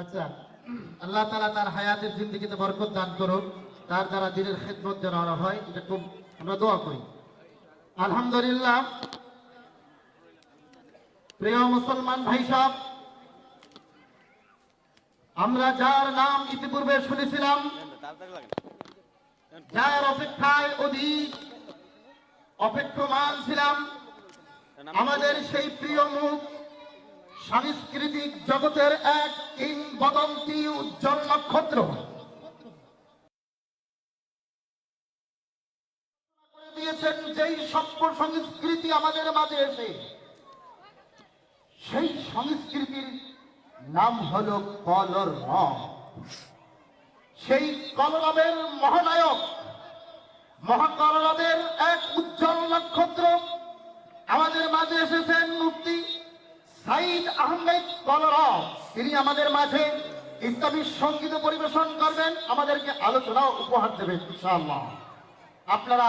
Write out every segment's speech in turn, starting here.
আচ্ছা আল্লাহ তালা তার হায়াতের জিন্দিগিতে বরকত দান তার দ্বারা দিনের খেদমত যেন হয়, এটা খুব আমরা দোয়া করি। আলহামদুলিল্লাহ, প্রিয় মুসলমান ভাই সব, আমরা যার নাম ইতিপূর্বে শুনেছিলাম, যার অপেক্ষায় অধিক অপেক্ষমান ছিলাম আমাদের সেই প্রিয় মুখ, সাংস্কৃতিক জগতের এক কিংবদন্তি উজ্জ্বল নক্ষত্র দিয়েছেন যেই সভ্য সংস্কৃতি আমাদের মাঝে এসে, সেই সংস্কৃতির নাম হল কলর সেই কলরবের মহানায়ক, মহাকলরবের এক উজ্জ্বল নক্ষত্র আমাদের মাঝে এসেছেন মুক্তি সাইদ আহমেদ কলরব তিনি আমাদের মাঝে ইসলামী সংগীত পরিবেশন করবেন, আমাদেরকে আলোচনাও উপহার দেবেন, ইনশাআল্লাহ। আপনারা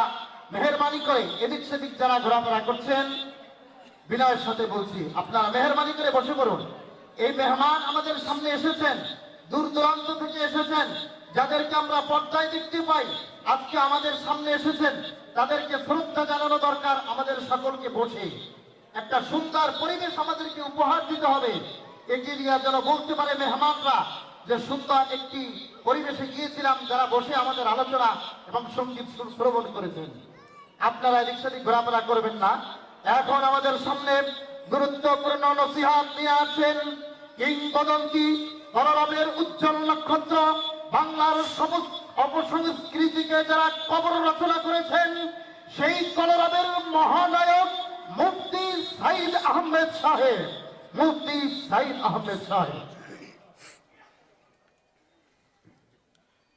মেহরবানি করে এদিক সেদিক যারা ঘোরাফেরা করছেন, বিনয়ের সাথে বলছি, আপনারা মেহরবানি করে বসে পড়ুন। এই মেহমান আমাদের সামনে এসেছেন, দূর দূরান্ত থেকে এসেছেন। যাদেরকে আমরা পর্দায় দেখতে পাই, আজকে আমাদের সামনে এসেছেন, তাদেরকে শ্রদ্ধা জানানো দরকার আমাদের সকলকে বসে। একটা সুন্দর পরিবেশ আমাদেরকে উপহার দিতে হবে। এগিয়ে যেন বলতে পারে মেহমানরা যে সুন্দর একটি পরিবেশে গিয়েছিলাম, যারা বসে আমাদের আলোচনা এবং সংগীত শ্র- শ্রবণ করেছেন। আপনারা এদিক সেদিক ঘোরাফেরা করবেন না। এখন আমাদের সামনে গুরুত্বপূর্ণ নসিহাত নিয়ে আছেন কিংবদন্তি কলরবের উজ্জ্বল নক্ষত্র। বাংলার অপসংস্কৃতিকে যারা কবর রচনা করেছেন সেই কলরাবের মহানায়ক মুফতি সাইদ আহমেদ সাহেব মুফতি সাইদ আহমেদ সাহেব।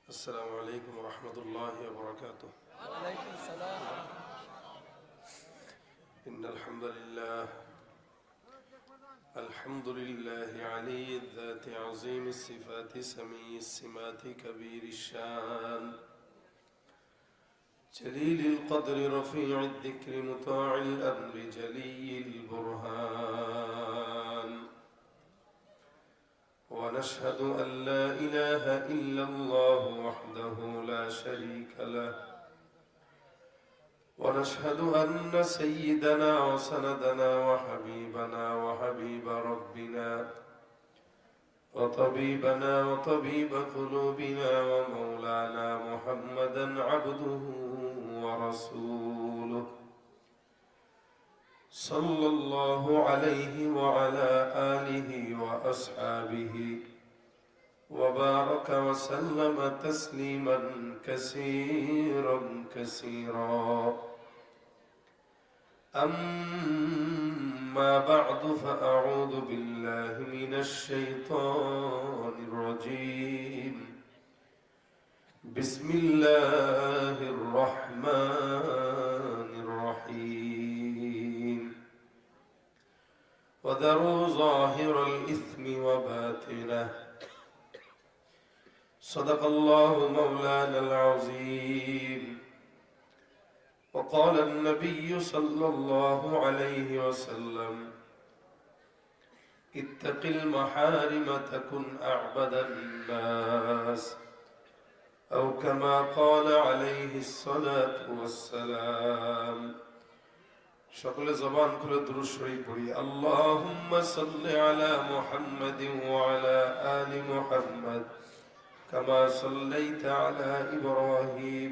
আসসালামু আলাইকুম রহমতুল্লাহি ওবরাকাতু الحمد لله علي الذات عظيم الصفات سمي السمات كبير الشان. جليل القدر رفيع الذكر مطاع الأمر جلي البرهان. ونشهد أن لا إله إلا الله وحده لا شريك له. ونشهد أن سيدنا وسندنا وحبيبنا وحبيب ربنا وطبيبنا وطبيب قلوبنا ومولانا محمدا عبده ورسوله صلى الله عليه وعلى آله وأصحابه وبارك وسلم تسليما كثيرا كثيرا أما بعد فأعوذ بالله من الشيطان الرجيم. بسم الله الرحمن الرحيم. وذروا ظاهر الإثم وباطنه. صدق الله مولانا العظيم. وقال النبي صلى الله عليه وسلم اتق المحارم تكن أعبد الناس أو كما قال عليه الصلاة والسلام সকলে জবান খুলে দুরূদ শরীফ পড়ি আল্লাহুম্মা সাল্লি আলা মুহাম্মাদিন ওয়া আলা আলি মুহাম্মাদ কামা সাল্লাইতা আলা ইব্রাহিম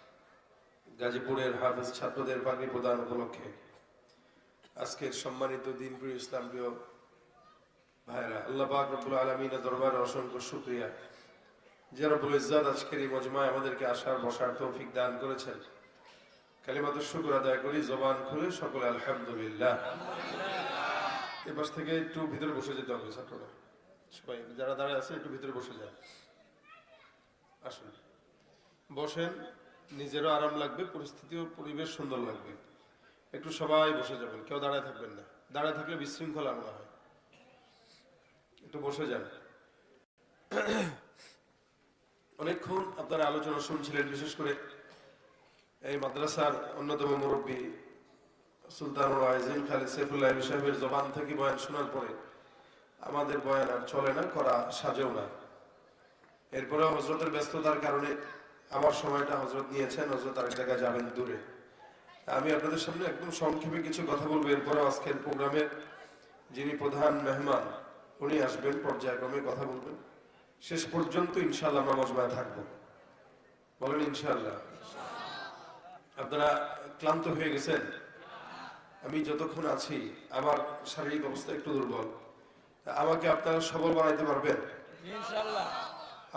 গাজীপুরের হাফেজ ছাত্রদের পাগড়ি প্রদান উপলক্ষে। আজকের সম্মানিত দিন প্রিয় ইসলাম প্রিয় ভাইরা আল্লাহ পাক রব্বুল আলমিনের দরবারে অসংখ্য শুক্রিয়া। যে রব্বুল ইজ্জাত আজকের এই মজমায় আমাদেরকে আসার, বসার তৌফিক দান করেছেন। কালিমাত শুক্র আদায় করি, জবান খুলে সকলে আলহামদুলিল্লাহ। এ পাশ থেকে একটু ভিতরে বসে যেতে হবে ছাত্ররা। সবাই, যারা দাঁড়ায় আছে, একটু ভিতরে বসে যান। আসুন। বসেন। নিজেরও আরাম লাগবে, পরিস্থিতিও, পরিবেশ সুন্দর লাগবে। একটু সবাই বসে যাবেন, কেউ দাঁড়ায় থাকবেন না। দাঁড়ায় থাকলে বিশৃঙ্খলা মনে হয়। একটু বসে যান। অনেকক্ষণ আপনারা আলোচনা শুনছিলেন, বিশেষ করে এই মাদ্রাসার অন্যতম মুরব্বী সুলতান ওয়াইজিন খালিদ সাইফুল্লাহ সাহেবের জবান থেকে বয়ান শোনার পরে আমাদের বয়ান আর চলে না, করা সাজেও না। এরপরে হজরতের ব্যস্ততার কারণে আমার সময়টা হজরত নিয়েছেন, হজরত আরেক জায়গায় যাবেন দূরে। আমি আপনাদের সামনে একদম সংক্ষেপে কিছু কথা বলব। এরপরে আজকের প্রোগ্রামের যিনি প্রধান মেহমান, উনি আসবেন, পর্যায়ক্রমে কথা বলবেন। শেষ পর্যন্ত ইনশাল্লাহ আমরা মজমায় থাকব। বলেন ইনশাল্লাহ আপনারা ক্লান্ত হয়ে গেছেন? আমি যতক্ষণ আছি, আমার শারীরিক অবস্থা একটু দুর্বল। আমাকে আপনারা সবল বানাইতে পারবেন?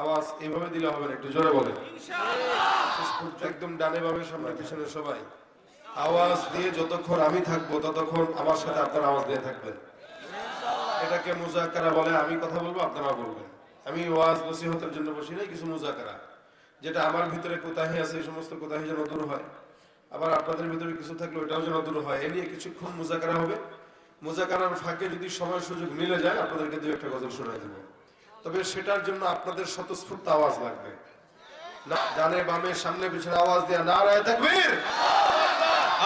আওয়াজ এভাবে দিলে হবে না একটু জোরে বলেন। একদম ডানে ভাবে সামনে পিছনে সবাই। আওয়াজ দিয়ে যতক্ষণ আমি থাকব ততক্ষণ আমার সাথে আপনারা আওয়াজ দিয়ে থাকবেন। এটাকে মুজাকারা বলে আমি কথা বলব আপনারা বলবেন। আমি ওয়াজ নসিহতের জন্য বসি নাই কিছু মুজাকারা যেটা আমার ভিতরে কোথায় আছে এই সমস্ত কোথায় যেন দূর হয়। আবার আপনাদের ভিতরে কিছু থাকলে ওটাও যেন দূর হয়। এ নিয়ে কিছুক্ষণ মুজাকারা হবে। মুজাকারার ফাঁকে যদি সময় সুযোগ মিলে যায় আপনাদেরকে দু একটা গজল শোনাই দেবো। তবে সেটার জন্য আপনাদের স্বতঃস্ফূর্ত আওয়াজ লাগবে। ডানে বামে সামনে পিছনে আওয়াজ দেয়া নারায় তাকবীর।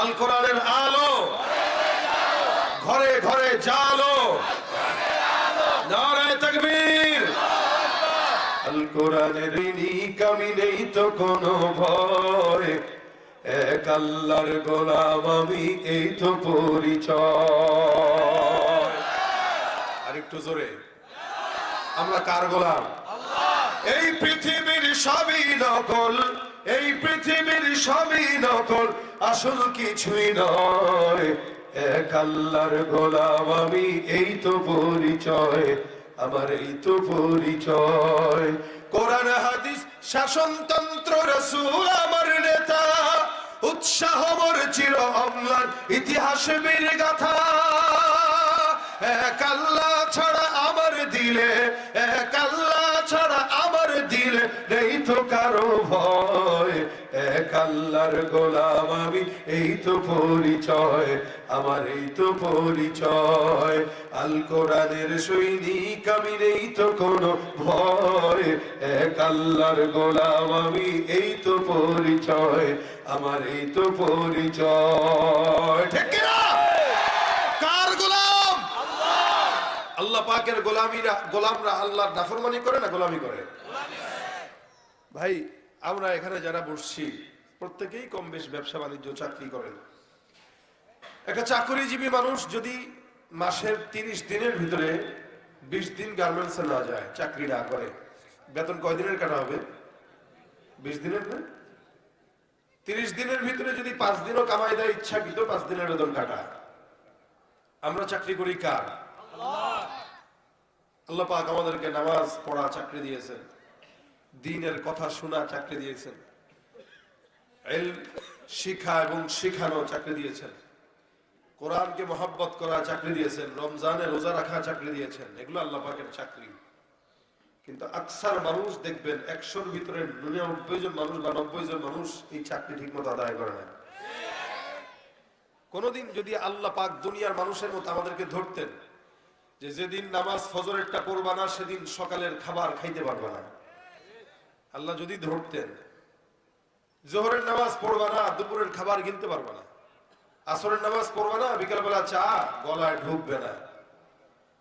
আল কোরআনের আলো। ঘরে ঘরে জালো। আরেকটু জোরে। আমরা কার গোলাম? এই পৃথিবীর সবই নকল, এই পৃথিবীর সবই নকল, আসল কিছুই নয়। এক আল্লাহর গোলাম, আমি এই তো পরিচয়, আমার এই তো পরিচয়। কোরআন, হাদিস, শাসনতন্ত্র, রসুল আমার নেতা, উৎসাহ মোর চির অম্লান, ইতিহাস বীর গাথা। এক আল্লাহ দিলে, এক আল্লাহ ছাড়া আমার দিলে নেই তো কারও ভয়। এক আল্লাহর গোলাম আমি, এই তো পরিচয়, আমার এই তো পরিচয়। আল কোরআনের সৈনিক আমি, নেই তো কোনো ভয়। এক আল্লাহর গোলাম আমি, এই তো পরিচয়, আমার এই তো পরিচয়। ঠিক না কার গোলাম আল্লাহ পাকের গোলামিরা, গোলামরা আল্লাহর নাফরমানি করে না গোলামি করে? ভাই, আমরা এখানে যারা বসছি, প্রত্যেকেই কম বেশ ব্যবসা বাণিজ্য, চাকরি করেন। একটা চাকরিজীবী মানুষ যদি মাসের তিরিশ দিনের ভিতরে বিশ দিন গার্মেন্টসে না যায়, চাকরি না করে, বেতন কয় দিনের কাটা হবে? বিশ দিনের তিরিশ দিনের ভিতরে যদি পাঁচ দিনও কামাই দেয়, ইচ্ছাকৃত পাঁচ দিনের বেতন কাটা। আমরা চাকরি করি কার? আল্লাহ পাক আমাদেরকে নামাজ পড়া, চাকরি দিয়েছেন। দিনের কথা শোনা, চাকরি দিয়েছেন। শিখা এবং শিখানো চাকরি দিয়েছেন। কোরআনকে মহাব্বত করা চাকরি দিয়েছেন। রমজানে রোজা রাখা চাকরি দিয়েছেন। এগুলো আল্লাহ পাকের চাকরি। কিন্তু আকসার মানুষ দেখবেন, একশোর ভিতরে নিরানব্বই জন মানুষ বা নব্বই জন মানুষ এই চাকরি ঠিক মতো আদায় করে না। কোনদিন যদি আল্লাহ পাক দুনিয়ার মানুষের মতো আমাদেরকে ধরতেন যে যেদিন নামাজ ফজরেরটা পড়বা না, সেদিন সকালের খাবার খাইতে পারবা না। আল্লাহ যদি ধরতেন, জোহরের নামাজ পড়বা না, দুপুরের খাবার কিনতে পারবা না। আসরের নামাজ পড়বা না, বিকালবেলা চা গলায় ঢুকবে না।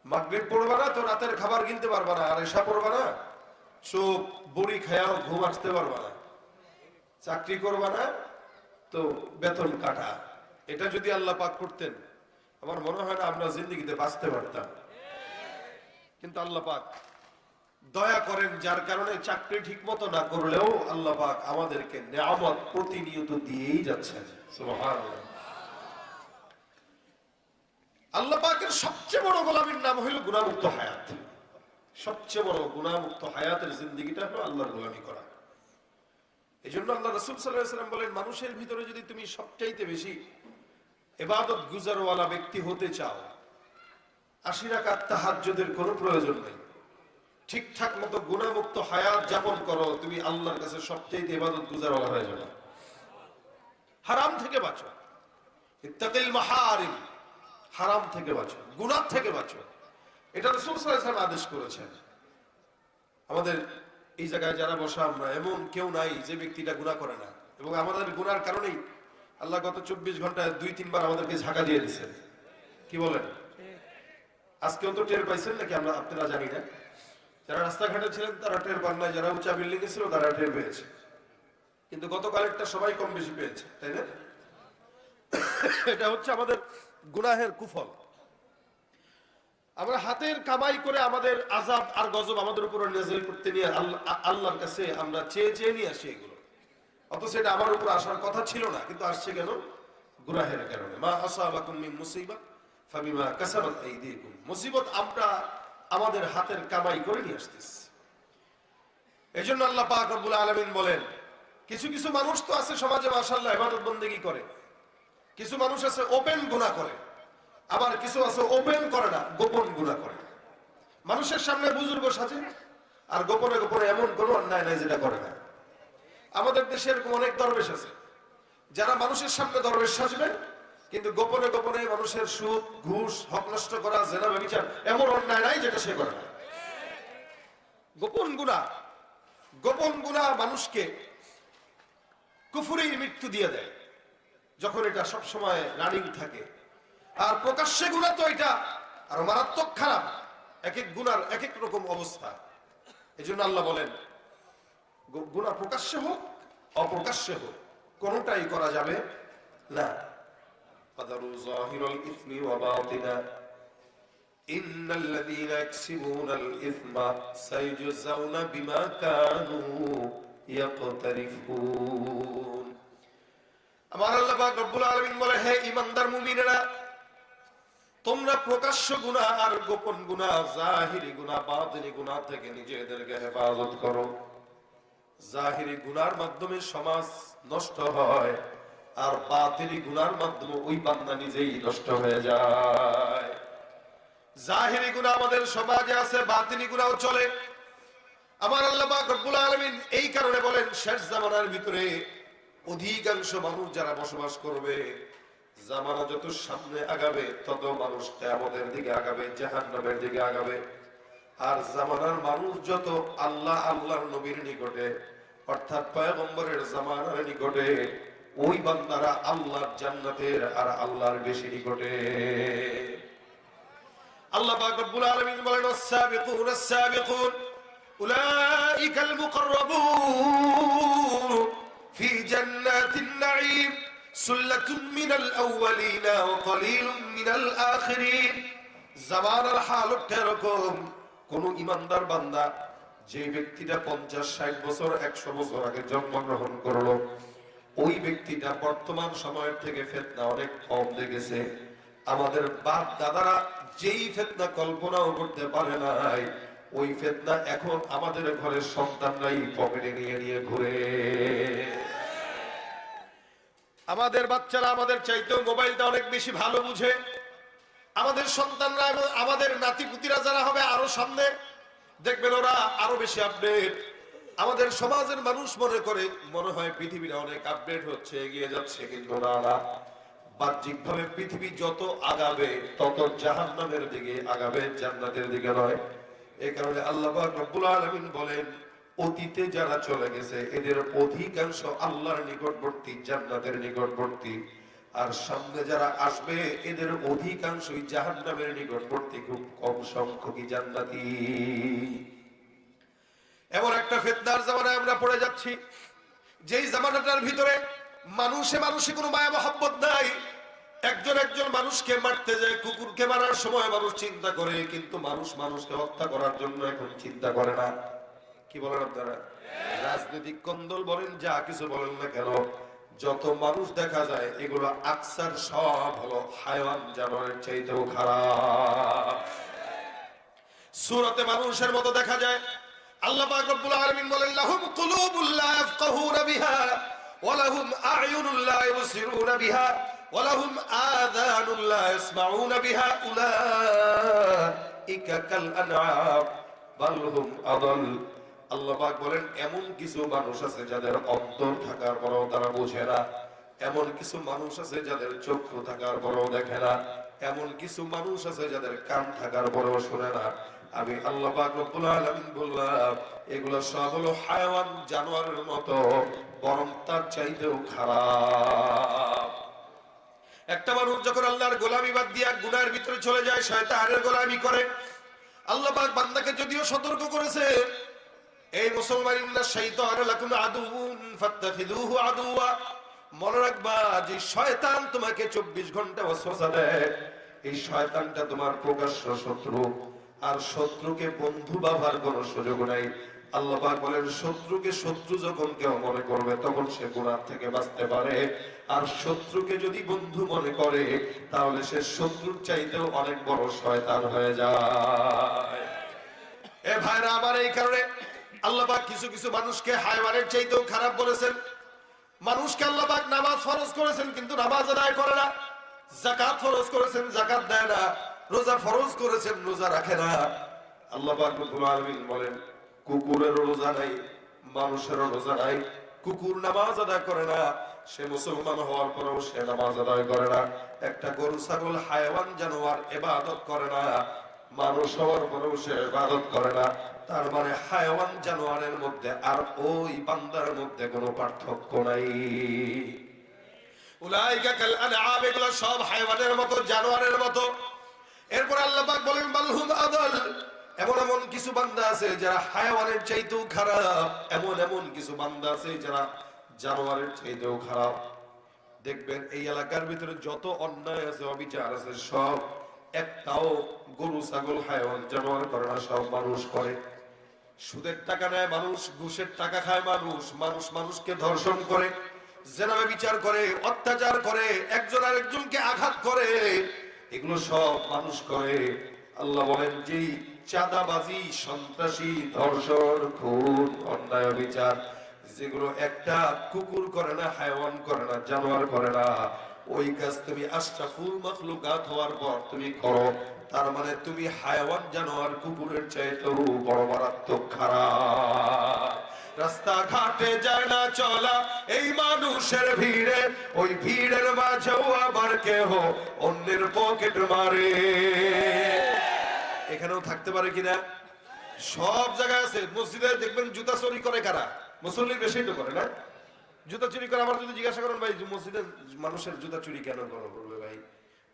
মাগরিব পড়বা না, তো রাতের খাবার কিনতে পারবা না। আর এসা পড়বা না চোখ বড়ি খায়াও ঘুম আসতে পারবা না। চাকরি করবা না, তো বেতন কাটা। এটা যদি আল্লাহ পাক করতেন, আমার মনে হয় না আমরা জিন্দগিতে বাঁচতে পারতাম। কিন্তু আল্লাহ পাক দয়া করেন, যার কারণে চাকরি ঠিক মতো না করলেও আল্লাহ পাক আমাদেরকে নিয়ামত প্রতিনিয়ত দিয়েই সুবহানাল্লাহ। আল্লাহ পাকের সবচেয়ে বড় গোলামীর নাম হইল গুণামুক্ত হায়াত। সবচেয়ে বড় গুণামুক্ত হায়াতের জিন্দগিটা হলো আল্লাহর গোলামি করা। এই জন্য আল্লাহ রসুল সাল্লাম বলেন, মানুষের ভিতরে যদি তুমি সবচাইতে বেশি এবাদত গুজারওয়ালা ব্যক্তি হতে চাও আশি রাকাত তাহাজ্জুদের কোনো প্রয়োজন নেই। ঠিকঠাক মতো গুণামুক্ত হায়াত যাপন করো, তুমি আল্লাহর কাছে সবচেয়ে ইবাদত গুজারওয়ালা হয়ে যাবে। হারাম থেকে বাঁচো। ইত্তাকিল মাহারিম, হারাম থেকে বাঁচো, গুনাহ থেকে বাঁচো। এটা রাসূল সাল্লাল্লাহু আদেশ করেছেন। আমাদের এই জায়গায় যারা বসা, আমরা এমন কেউ নাই যে ব্যক্তিটা গুনাহ করে না। এবং আমাদের গুনার কারণেই আল্লাহ গত চব্বিশ ঘন্টায় দুই তিনবার আমাদেরকে ঝাঁকা দিয়ে দিচ্ছেন কি বলেন? আজকেও তো টের পাইছেন নাকি আমরা আপনারা জানি না? যারা রাস্তাঘাটে ছিলেন তারা টের পান না যারা উঁচা বিল্ডিং ছিল তারা টের পেয়েছে। কিন্তু গতকালেরটা সবাই কম বেশি পেয়েছে, তাই না? এটা হচ্ছে আমাদের গুনাহের কুফল। আমরা হাতের কামাই করে আমাদের আজাব আর গজব আমাদের উপর নাজিল করতে নিয়ে আল্লাহর কাছে আমরা চেয়ে চেয়ে নিয়ে আসি এগুলো। অথচ এটা আমার উপর আসার কথা ছিল না, কিন্তু আসছে কেন? গুনাহের কারণে। মা আসাবাকুম মিন মুসিবা। মুসিবত আমরা আমাদের হাতের কামাই করে নিয়ে আসতেছি। আল্লাহ পাক রব্বুল বলেন, কিছু কিছু মানুষ তো আছে সমাজে করে। কিছু মানুষ আছে ওপেন করে। আবার কিছু আছে ওপেন করে না, গোপন গুনাহ করে। মানুষের সামনে বুজুর্গ সাজে, আর গোপনে গোপনে এমন কোনো অন্যায় নাই যেটা করে না। আমাদের দেশে এরকম অনেক দরবেশ আছে, যারা মানুষের সামনে দরবেশ সাজবে কিন্তু গোপনে গোপনে মানুষের সুদ, ঘুষ হক নষ্ট করা, জেনা ব্যবচার, এমন অন্যায় নাই যেটা সে করে গোপন গুণা গোপন গুণা মানুষকে কুফুরির মৃত্যু দিয়ে দেয়, যখন এটা সব সময় রানিং থাকে। আর প্রকাশ্যে গুণা তো এটা, আর মারাত্মক খারাপ এক এক গুণার এক এক রকম অবস্থা। এই জন্য আল্লাহ বলেন, গু- গুনাহ প্রকাশ্যে হোক, অপ্রকাশ্যে হোক, কোনটাই করা যাবে না। ফাদারু যাহিরাল ইসমি ওয়া বাতিনা ইন্নাল লাযীনা ইয়াকসিবুনাল ইসমা সাইয়ুজাউনা বিমা কানু আমার আল্লাহ পাক রব্বুল আলামিন বলে হে ঈমানদার মুমিনেরা, তোমরা প্রকাশ্য গুনাহ আর গোপন গুনাহ, জাহিরি গুনাহ বাতিনি গুনাহ থেকে নিজেদেরকে হেফাজত করো। জাহিরি গুনার মাধ্যমে সমাজ নষ্ট হয়। আর বাতিনি গুনার মাধ্যমে ওই বান্দা নিজেই নষ্ট হয়ে যায়। জাহিরি গুনাহ আমাদের সমাজে আছে বাতিনি গুনাহও চলে। আমার আল্লাহ রব্বুল আলামিন এই কারণে বলেন, শেষ জামানার ভিতরে অধিকাংশ মানুষ যারা বসবাস করবে, জামানা যত সামনে আগাবে, তত মানুষ আমাদের দিকে আগাবে, জাহান্নামের দিকে আগাবে। আর জামানার মানুষ যত আল্লাহ, আল্লাহর নবীর নিকটে, অর্থাৎ পয়গম্বরের জামানার নিকটে ওই বান্দারা আল্লাহর জান্নাতের আর আল্লাহর বেশি নিকটে। আল্লাহ পাক রব্বুল আলামিন বলেন, আস-সাবিকুন আস-সাবিকুন, উলাইকাল মুকাররাবুন ফি জান্নাতিন নাঈম, সুল্লাতুন মিনাল আউয়ালিনা ওয়া কলিলুম মিনাল আখিরিন। জামানার হালত এরকম কোন ইমানদার বান্দা যে ব্যক্তিটা পঞ্চাশ, ষাট বছর, একশো বছর আগে জন্মগ্রহণ করল ওই ব্যক্তিটা বর্তমান সময়ের থেকে ফেতনা অনেক কম দেখেছে আমাদের বাপ দাদারা যেই ফেতনা কল্পনাও করতে পারে নাই, ওই ফেতনা এখন আমাদের ঘরের সন্তানরাই পকেটে নিয়ে নিয়ে ঘুরে। আমাদের বাচ্চারা আমাদের চাইতেও মোবাইলটা অনেক বেশি ভালো বুঝে। আমাদের সন্তানরা এবং আমাদের নাতিপুতিরা যারা হবে আরও সামনে, দেখবেন ওরা আরও বেশি আপডেট আমাদের সমাজের মানুষ মনে করে, মনে হয় পৃথিবীটা অনেক আপডেট হচ্ছে, এগিয়ে যাচ্ছে, কিন্তু বাহ্যিক ভাবে পৃথিবী যত আগাবে, তত জাহান্নামের দিকে আগাবে, জান্নাতের দিকে নয়। এই কারণে আল্লাহ রব্বুল আলামিন বলেন, অতীতে যারা চলে গেছে, এদের অধিকাংশ আল্লাহর নিকটবর্তী, জান্নাতের নিকটবর্তী। আর সামনে যারা আসবে, এদের অধিকাংশই জাহান্নামের নিকটবর্তী, খুব কম সংখ্যকই জান্নাতি। এমন একটা ফেতনার জামানায় আমরা পড়ে যাচ্ছি, যেই জামানাটার ভিতরে মানুষে মানুষে কোনো মায়া মহব্বত নাই। একজন একজন মানুষকে মারতে যায়, কুকুরকে মারার সময় মানুষ চিন্তা করে, কিন্তু মানুষ মানুষকে হত্যা করার জন্য এখন চিন্তা করে না। কি বলেন আপনারা? রাজনৈতিক কন্দল বলেন, যা কিছু বলেন না কেন, যত মানুষ দেখা যায়, এগুলো আকসার সব হলো হায়ান জানোয়ারের চাইতেও খারাপ। সুরতে মানুষের মতো দেখা যায় আল্লাহ পাক রব্বুল আলামিন বলেন, লাহুম কুলুবুল লা বিহা, ওয়া লাহুম আ'ইউনুল লা বিহা, ওয়া লাহুম আযানুল লা বিহা, উলাইকা কাল আনআম বাল হুম আল্লাহ পাক বলেন, এমন কিছু মানুষ আছে যাদের অন্তর থাকার পরও তারা বোঝে না। এমন কিছু মানুষ আছে যাদের চক্ষু থাকার পরও দেখে না। এমন কিছু মানুষ আছে যাদের কান থাকার পরও শোনে না। আমি আল্লাহ রব্বুল আলামিন বললাম, এগুলো সব হলো জানোয়ারের মতো, বরং তার চাইতেও খারাপ। একটা মানুষ যখন আল্লাহর গোলামি বাদ দিয়া গুনার ভিতরে চলে যায় শয়তানের গোলামি করে। আল্লাহ পাক বান্দাকে যদিও সতর্ক করেছে, এই মুসলমান ইন্না লাকুম আদুউন ফাত্তাখিযুহু আদুওয়া। মনে রাখবা, যে শয়তান তোমাকে 24 ঘণ্টা ওয়াসওয়াসা দেয়। এই শয়তানটা তোমার প্রকাশ্য শত্রু। আর শত্রুকে বন্ধু ব্যবহার করার সুযোগ নাই। আল্লাহ বলেন, শত্রুকে শত্রু যখন কেউ মনে করবে, তখন সে গুনাহ থেকে বাঁচতে পারে। আর শত্রুকে যদি বন্ধু মনে করে, তাহলে সে শত্রুর চাইতেও অনেক বড় শয়তান হয়ে যায়। এ ভাইরা আমার এই কারণে আল্লাহ কিছু কিছু মানুষকে হায়ওয়ানের চাইতেও খারাপ বলেছেন। মানুষকে আল্লাহ নামাজ ফরজ করেছেন, কিন্তু নামাজ আদায় করে না। জাকাত ফরজ করেছেন জাকাত দেয় না। রোজা ফরজ করেছেন, রোজা রাখে না। আল্লাহ বলেন কুকুরেরও রোজা নাই, মানুষেরও রোজা নাই। কুকুর নামাজ আদায় করে না, সে মুসলমান হওয়ার পরেও সে নামাজ আদায় করে না। একটা গরু, ছাগল, হায়ওয়ান, জানোয়ার এবাদত করে না। মানুষ হওয়ার পরেও সে ইবাদত করে না। তার মানে হায়াওয়ান, জানোয়ারের মধ্যে আর ওই বান্দার মধ্যে কোনো পার্থক্য নাই। উলাইকা কাল আনআম, এগুলো সব হায়াওয়ানের মতো, জানোয়ারের মতো। এরপর আল্লাপাক বলেন বালহুম আদল। এমন এমন কিছু বান্দা আছে যারা হায়াওয়ানের চাইতেও খারাপ। এমন এমন কিছু বান্দা আছে যারা জানোয়ারের চাইতেও খারাপ। দেখবেন এই এলাকার ভিতরে যত অন্যায় আছে, অবিচার আছে, সব একটাও গরু, ছাগল, হায়ওয়ান, জানোয়ার করে না, সব মানুষ করে। সুদের টাকা নেয় মানুষ, ঘুষের টাকা খায় মানুষ মানুষ মানুষকে ধর্ষণ করে, জেনাবে বিচার করে, অত্যাচার করে, একজন আরেকজনকে আঘাত করে। এগুলো সব মানুষ করে। আল্লাহ বলেন যে চাঁদাবাজি, সন্ত্রাসী, ধর্ষণ, খুন, অন্যায় বিচার যেগুলো একটা কুকুর করে না হায়ওয়ান করে না, জানোয়ার করে না ওই কাজ তুমি আশরাফুল মখলুকাত হওয়ার পর তুমি করো। তার মানে তুমি হায়ওয়ান জানোয়ার কুকুরের চাইতেও বড় মারাত্মক খারাপ। রাস্তা ঘাটে যায় না চলা, এই মানুষের ভিড়ে, ওই ভিড়ের মাঝেও আবার কেহ অন্যের পকেট মারে। এখানেও থাকতে পারে কিনা? সব জায়গায় আছে। মসজিদে দেখবেন জুতা চুরি করে কারা? মুসল্লি বেশি তো করে না? জুতা চুরি করে আমার যদি জিজ্ঞাসা করেন, ভাই মসজিদে মানুষের জুতা চুরি কেন করো? বলবে, ভাই,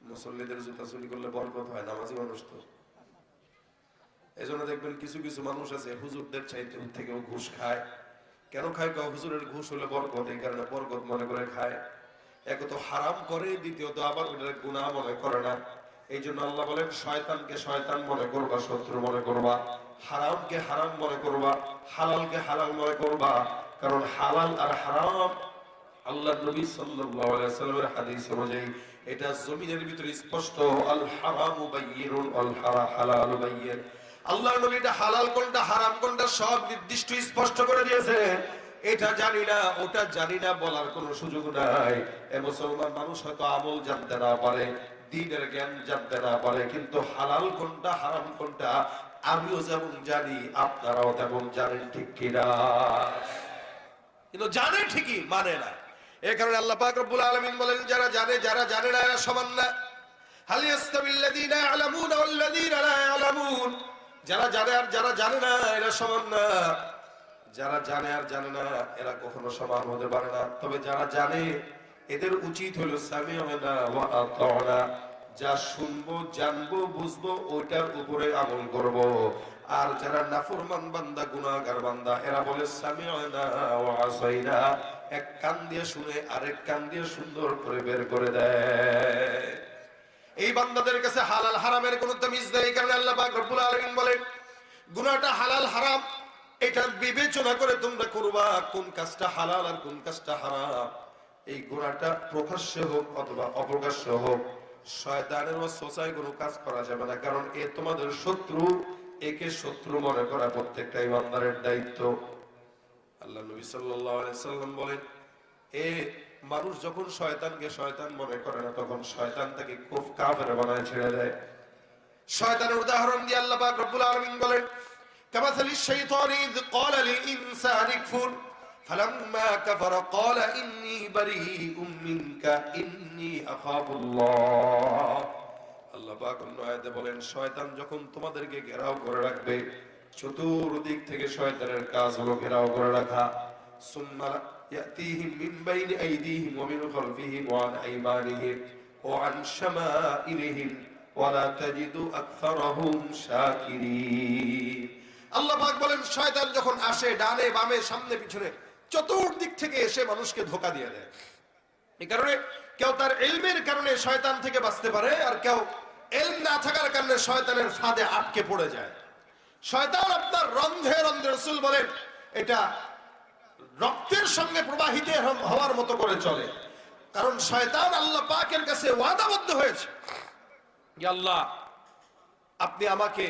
মুসল্লিদের জুতা চুরি করলে বরকত হয়, নামাজি মানুষ তো। এই জন্য দেখবেন কিছু কিছু মানুষ আছে, হুজুরদের চাইতে থেকেও ঘুষ খায়। কেন খায়? কাউ হুজুরের ঘুষ হলে বরকত, এই কারণে বরকত মনে করে খায়। এক তো হারাম করে, দ্বিতীয়ত আবার ওইটার গুনাহ মনে করে না। এই জন্য আল্লাহ বলেন, শয়তানকে শয়তান মনে করবা, শত্রু মনে করবা। হারামকে হারাম মনে করবা। হালালকে হালাল মনে করবা। কারণ হালাল আর হারাম আল্লাহ নবী ওয়াসাল্লামের হাদিস অনুযায়ী এটা জমিনের ভিতরে স্পষ্ট, আল হারামু হালালু বাইয়িন নবী এটা হালাল কোনটা, হারাম কোনটা সব নির্দিষ্ট স্পষ্ট করে দিয়েছে। এটা জানি না, ওটা জানি না বলার কোনো সুযোগ নাই। এ মুসলমান মানুষ হয়তো আমল জানতে না পারে, দিনের জ্ঞান জানতে না পারে, কিন্তু হালাল কোনটা, হারাম কোনটা, আমিও যেমন জানি, আপনারাও তেমন জানেন ঠিক কিনা। কিন্তু জানে ঠিকই মানে না। এই কারণে আল্লাহ পাক রব্বুল আলামিন বলেন, যারা জানে যারা জানে না, এরা সমান না। হাল ইয়াস্তাবিল্লাযীনা ইয়ালামুনা ওয়াল্লাযীনা লা ইয়ালামুন। যারা জানে আর যারা জানে না, এরা সমান না। যারা জানে আর জানে না, এরা কখনো সমান হতে পারে না। তবে যারা জানে, এদের উচিত হলো আতাউনা। যা শুনব, জানব, বুঝব, ওইটার উপরে আমল করব। আর যারা নাফরমান বান্দা, গুনাহগার বান্দা, এরা বলে, সামিউনা ওয়া আসাইনা। এক কান দিয়ে শুনে, আরেক কান দিয়ে সুন্দর করে বের করে দেয়। এই বান্দাদের কাছে হালাল হারামের কোনো তামিজ নেই, কারণ আল্লাহ পাক রব্বুল আলামিন বলেন, গুনাহটা হালাল, হারাম, এটা বিবেচনা করে তোমরা করবা, কোন কাজটা হালাল আর কোন কাজটা হারাম। এই গুনাহটা প্রকাশ্যে হোক অথবা অপ্রকাশ্য হোক শয়তানের ওয়াসওয়াসায় কোনো কাজ করা যাবে না, কারণ এ তোমাদের শত্রু একে শত্রু মনে করা প্রত্যেকটা ইমানদারের দায়িত্ব। আল্লাহ নবী সাল্লাম বলেন, এ মানুষ যখন শয়তানকে শয়তান মনে করে না, তখন শয়তান তাকে খুব কাফের বানায় ছেড়ে দেয়। শয়তানের উদাহরণ দিয়ে আল্লাহ পাক রব্বুল আলামিন বলেন ইয লিল ফালাম্মা ইন্নী মিনকা ইন্নী আখাফুল্লাহ আল্লাহ পাক অন্য আয়াতে বলেন, শয়তান যখন তোমাদেরকে ঘেরাও করে রাখবে থেকে শয়তানের কাজ হলো ঘেরাও করে রাখা। সুম্মা ইয়াতিহিম মিন বাইনি আইদিহিম ওয়া মিন খালফিহিম ওয়া আন আইমানিহিম ওয়া আন শামাইলিহিম তাজিদু আকসারাহুম শাকিরিন। আল্লাহ পাক বলেন, শয়তান যখন আসে, ডানে বামে, সামনে, পিছনে, চতুর্দিক থেকে এসে মানুষকে ধোকা দিয়ে দেয়। এই কারণে কেউ তার এলমের কারণে শয়তান থেকে বাঁচতে পারে, আর কেউ এলম না থাকার কারণে শয়তানের ফাঁদে আটকে পড়ে যায়। শয়তান আপনার রন্ধে রন্ধে রসুল বলেন, এটা রক্তের সঙ্গে প্রবাহিত হওয়ার মতো করে চলে। কারণ শয়তান আল্লাহ পাকের কাছে ওয়াদাবদ্ধ হয়েছে। আল্লাহ, আপনি আমাকে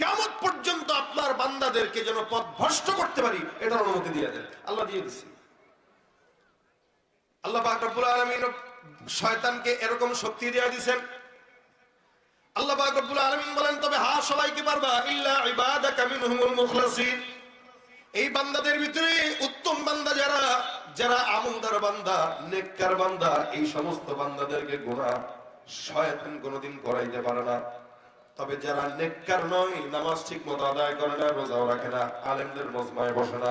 কেমন পর্যন্ত আপনার বান্দাদেরকে যেন পথ ভ্রষ্ট করতে পারি, এটার অনুমতি দিয়ে দেন। আল্লাহ দিয়ে দিচ্ছি আল্লাহ পাক রব্বুল আলামিন শয়তানকে এরকম শক্তি দিয়ে দিবেন আল্লাহ পাক বলেন, তবে হা পারবা। ইল্লা মুখলাসিন। এই বান্দাদের ভিতরে উত্তম বান্দা যারা যারা আমলদার বান্দা, নেককার বান্দা, এই সমস্ত বান্দাদেরকে গোনা শয়তান কোনোদিন করাইতে পারে না। তবে যারা নেককার নয়, নামাজ ঠিক মতো আদায় করে না, রোজাও রাখে না, আলেমদের মজমায় বসে না,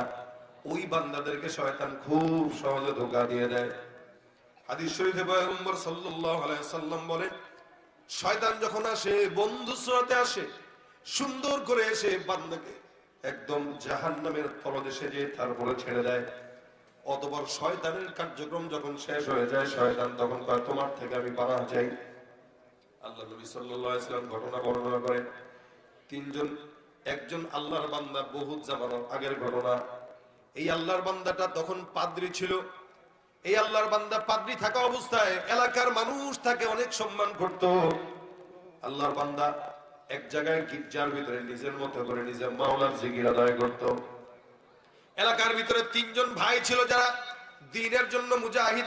ওই বান্দাদেরকে শয়তান খুব সহজে ধোকা দিয়ে দেয়। হাদিস শরীফে পয়গম্বর সাল্লাল্লাহু আলাইহি সাল্লাম বলেন শয়তান যখন আসে, বন্ধু স্রোতে আসে, সুন্দর করে এসে বান্দাকে একদম জাহান্নামের তলদেশে যে তারপরে ছেড়ে দেয়। অতপর শয়তানের কার্যক্রম যখন শেষ হয়ে যায়, শয়তান তখন কয়, তোমার থেকে আমি পানাহ যাই। আল্লাহ নবী সাল্লাম ঘটনা বর্ণনা করেন তিনজন, একজন আল্লাহর বান্দা বহুত জামানোর আগের ঘটনা। এই আল্লাহর বান্দাটা তখন পাদ্রি ছিল। এই আল্লাহর বান্দা পাদ্রি থাকা অবস্থায় এলাকার মানুষ তাকে অনেক সম্মান করত। আল্লাহর বান্দা এক জায়গায় গির্জার ভিতরে নিজের মতো করে নিজের মাওলার জিকির আদায় করত। এলাকার ভিতরে তিনজন ভাই ছিল যারা দিনের জন্য মুজাহিদ